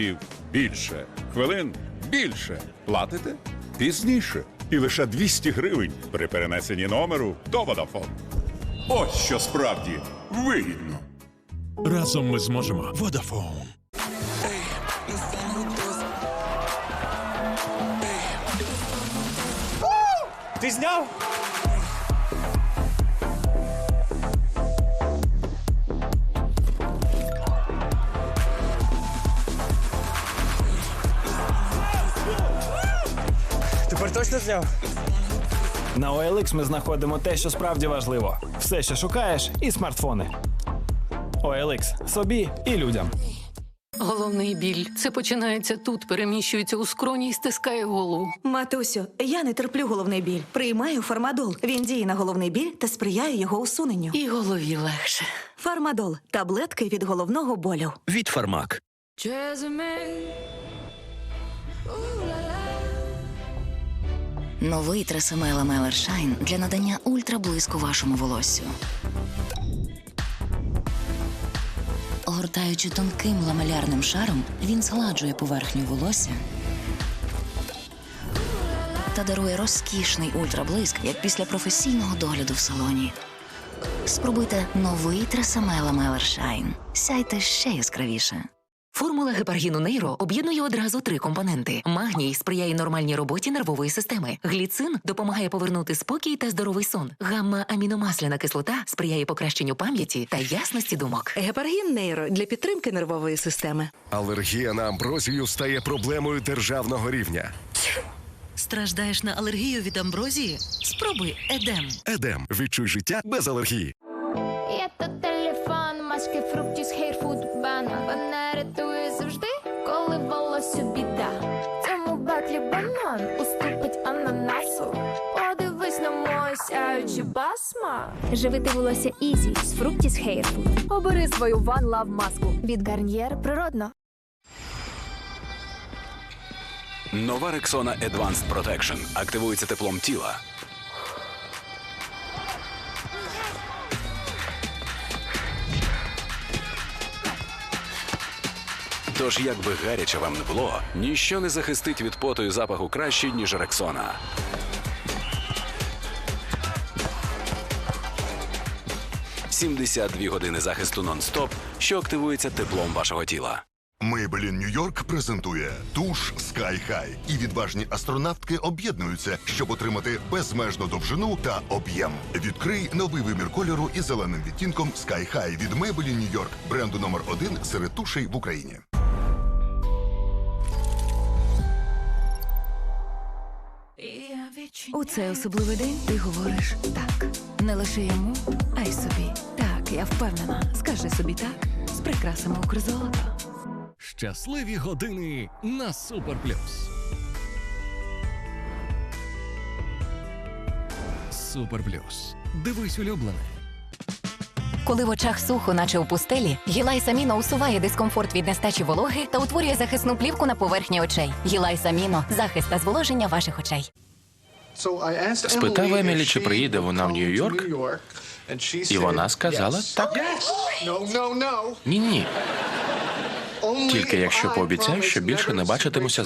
Габаритів більше. Хвилин більше. Платите пізніше. І лише 200 гривень при перенесенні номеру до Vodafone. Ось що справді вигідно. Разом ми зможемо. Vodafone. Ти зняв? Тепер точно зняв? На OLX ми знаходимо те, що справді важливо. Все, що шукаєш, і смартфони. OLX – собі і людям. Головний біль. Це починається тут, переміщується у скроні і стискає голову. Матусю, я не терплю головний біль. Приймаю фармадол. Він діє на головний біль та сприяє його усуненню. І голові легше. Фармадол таблетки від головного болю. Від Фармак. Новий Тресемела Мелер Шайн для надання ультраблиску вашому волоссю. Огортаючи тонким ламелярним шаром, він згладжує поверхню волосся та дарує розкішний ультраблиск, як після професійного догляду в салоні. Спробуйте новий Тресемела Мелер Шайн. Сяйте ще яскравіше. Формула гепаргіну нейро об'єднує одразу три компоненти: магній сприяє нормальній роботі нервової системи. Гліцин допомагає повернути спокій та здоровий сон. Гамма-аміномасляна кислота сприяє покращенню пам'яті та ясності думок. Гепаргін нейро для підтримки нервової системи. Алергія на амброзію стає проблемою державного рівня. Страждаєш на алергію від амброзії? Спробуй едем. Едем. Відчуй життя без алергії. Є то телефон, маски, фруктів, хейрфуд, бан Вона рятує завжди, коли волосся біда. В Цьому батлі банан уступить ананасу. Подивись на мою сяючу басма. Живити волосся Ізі з Hair Food. Обери свою One Love маску. Від Гарньєр природно. Нова Рексона Advanced Protection активується теплом тіла. Тож, як би гаряче вам не було, ніщо не захистить від поту і запаху краще, ніж Рексона. «72 години захисту нон-стоп, що активується теплом вашого тіла. Maybelline New York презентує туш Sky High. І відважні астронавтки об'єднуються, щоб отримати безмежну довжину та об'єм. Відкрий новий вимір кольору із зеленим відтінком Sky High від Maybelline New York, бренду номер один серед тушей в Україні. У цей особливий день ти говориш так. Не лише йому, а й собі. Так, я впевнена. Скажи собі так з прикрасами Укрзолота. Щасливі години на Супер Плюс. Супер Плюс. Дивись улюблене. Коли в очах сухо, наче у пустелі, Гілай Саміно усуває дискомфорт від нестачі вологи та утворює захисну плівку на поверхні очей. Гілай Саміно захист та зволоження ваших очей. Спитав Емілі, чи приїде вона в Нью-Йорк, і вона сказала так. Ні, ні. Тільки якщо пообіцяю, що більше не бачитимуся